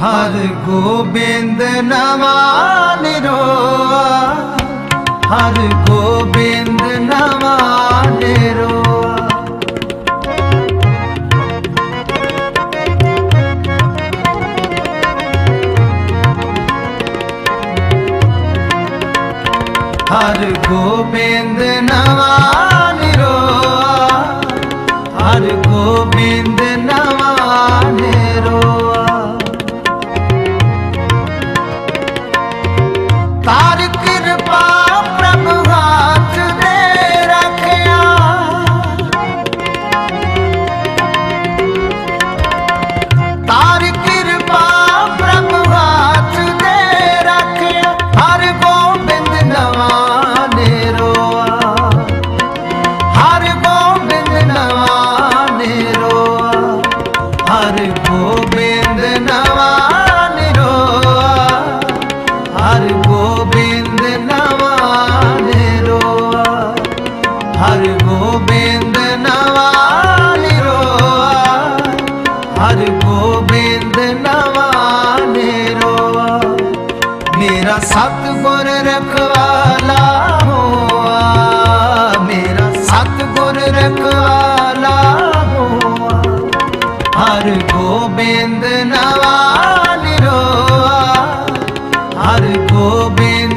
ਹਰ ਗੋਬਿੰਦ ਨਵਾ ਨਿਰੋਆ, ਹਰ ਗੋਬਿੰਦ ਨਵਾ ਨਿਰੋਆ। ਹਰ ਗੋਬਿੰਦ ਨਵਾ ਨਿਰੋਆ, ਹਰ ਗੋਬਿੰਦ ਨਵਾ ਨਿਰੋਆ। ਹਰ ਕਿਰਪਾ ਪ੍ਰਭ ਹੱਥ ਰੱਖਿਆ। ਤਾਰ ਕਿਰਪਾ ਪ੍ਰਭ ਹੱਥ ਦੇ ਰੱਖਿਆ। ਹਰ ਗੋਬਿੰਦ ਨਵਾਂ ਨੇ ਰੋਆ ਹਰ ਗੋਬਿੰਦ ਨਵਾਂ ਨੇ ਰੋਆ ਸਤਗੁਰ ਰਖਵਾਲਾ ਹੋਆ ਮੇਰਾ ਸਤਗੁਰ ਰਖਵਾਲਾ ਹੋਆ। ਹਰ ਗੋਬਿੰਦ ਨਵਾਲ ਰੋਆ ਹਰ ਗੋਬਿੰਦ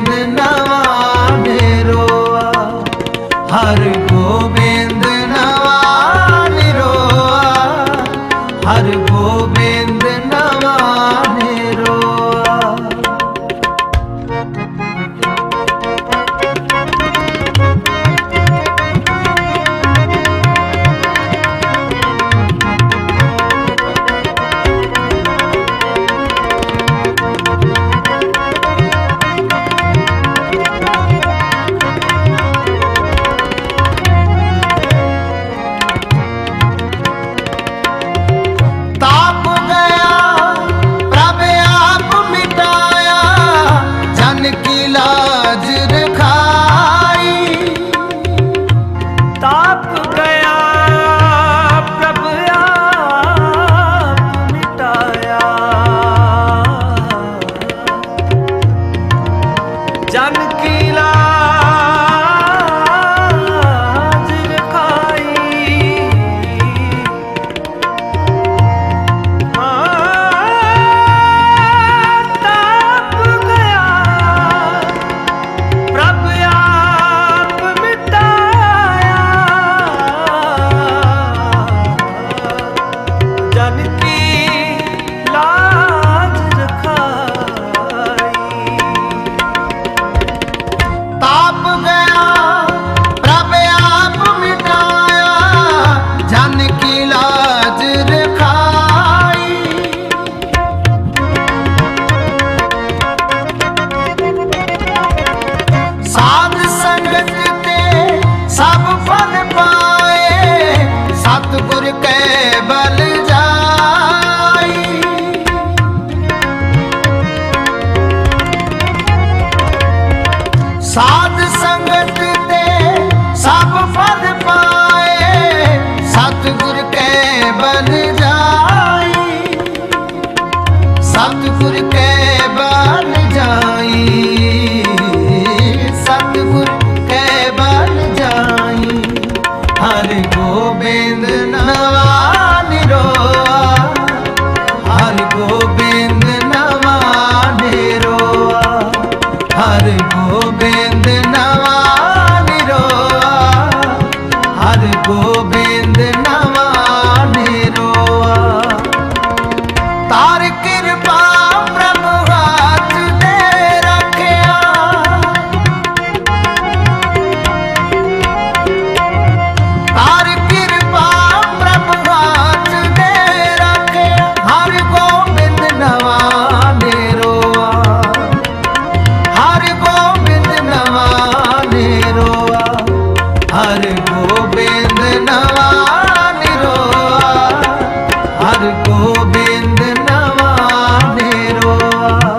ਗੋਬਿੰਦ ਨਵਾਨੇ ਰੋਆ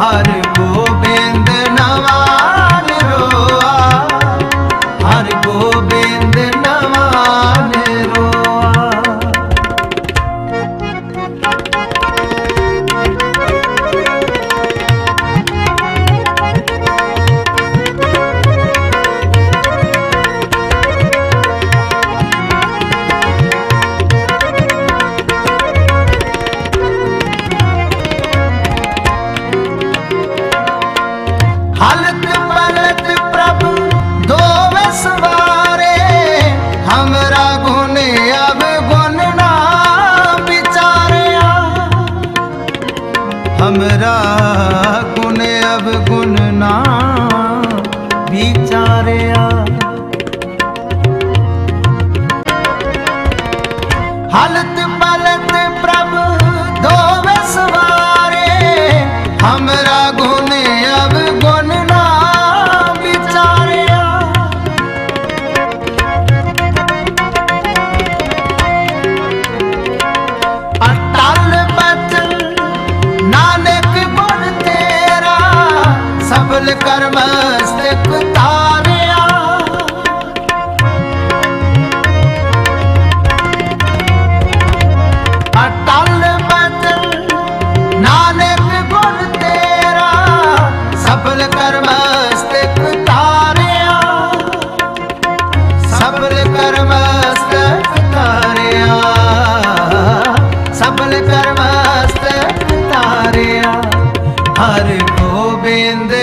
ਹਰ हमरा गुण अवगुण ना विचारे आ ਗੋਬਿੰਦ ਨਵਾ